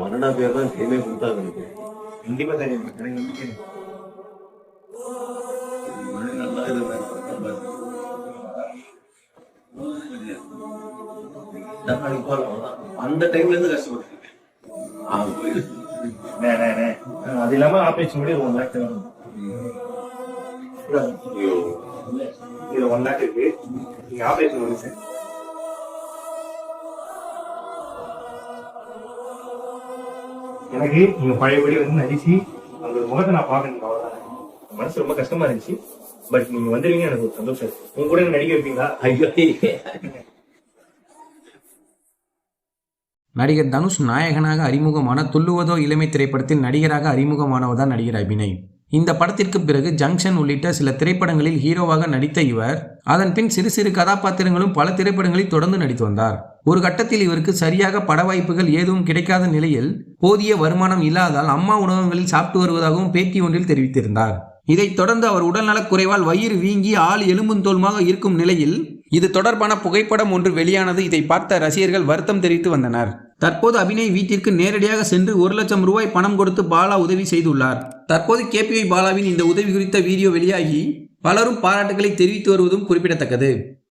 மன்னனா பேர் தான் கைமே கொடுத்தாங்க எனக்கு கண்டிப்பா தெரியும் எனக்கு நம்பிக்கை. நல்லா இருந்தேன் அந்த டைம்ல இருந்து கஷ்டப்பட்டு. அது இல்லாம ஆபரேஷன் கூட ஒன் லேக் ஒன் லேக் இருக்கு நீங்க ஆபரேஷன் எனக்கு நீங்க பழையபடி வந்து நடிச்சு அந்த முகத்தை நான் பார்க்கணும். அவ்வளவுதான் மனசு ரொம்ப கஷ்டமா இருந்துச்சு. பட் நீங்க வந்துருவீங்க எனக்கு ஒரு சந்தோஷம். உங்க கூட நடிக்க வைப்பீங்களா? ஐயோ. நடிகர் தனுஷ் நாயகனாக அறிமுகமான துள்ளுவதோ இளமை திரைப்படத்தில் நடிகராக அறிமுகமானவர்தான் நடிகர் அபிநய். இந்த படத்திற்கு பிறகு ஜங்ஷன் உள்ளிட்ட சில திரைப்படங்களில் ஹீரோவாக நடித்த இவர் அதன் பின் சிறு சிறு கதாபாத்திரங்களும் பல திரைப்படங்களில் தொடர்ந்து நடித்து வந்தார். ஒரு கட்டத்தில் இவருக்கு சரியாக பட வாய்ப்புகள் ஏதும் கிடைக்காத நிலையில் போதிய வருமானம் இல்லாதால் அம்மா உணவகங்களில் சாப்பிட்டு வருவதாகவும் பேட்டி ஒன்றில் தெரிவித்திருந்தார். இதைத் தொடர்ந்து அவர் உடல்நலக் குறைவால் வயிறு வீங்கி ஆள் எலும்பும் தோல்மாக இருக்கும் நிலையில் இது தொடர்பான புகைப்படம் ஒன்று வெளியானது. இதை பார்த்த ரசிகர்கள் வருத்தம் தெரிவித்து வந்தனர். தற்போது அபிநய் வீட்டிற்கு நேரடியாக சென்று ஒரு லட்சம் ரூபாய் பணம் கொடுத்து பாலா உதவி செய்துள்ளார். தற்போது கேபிஐ பாலாவின் இந்த உதவி குறித்த வீடியோ வெளியாகி பலரும் பாராட்டுகளை தெரிவித்து வருவதும் குறிப்பிடத்தக்கது.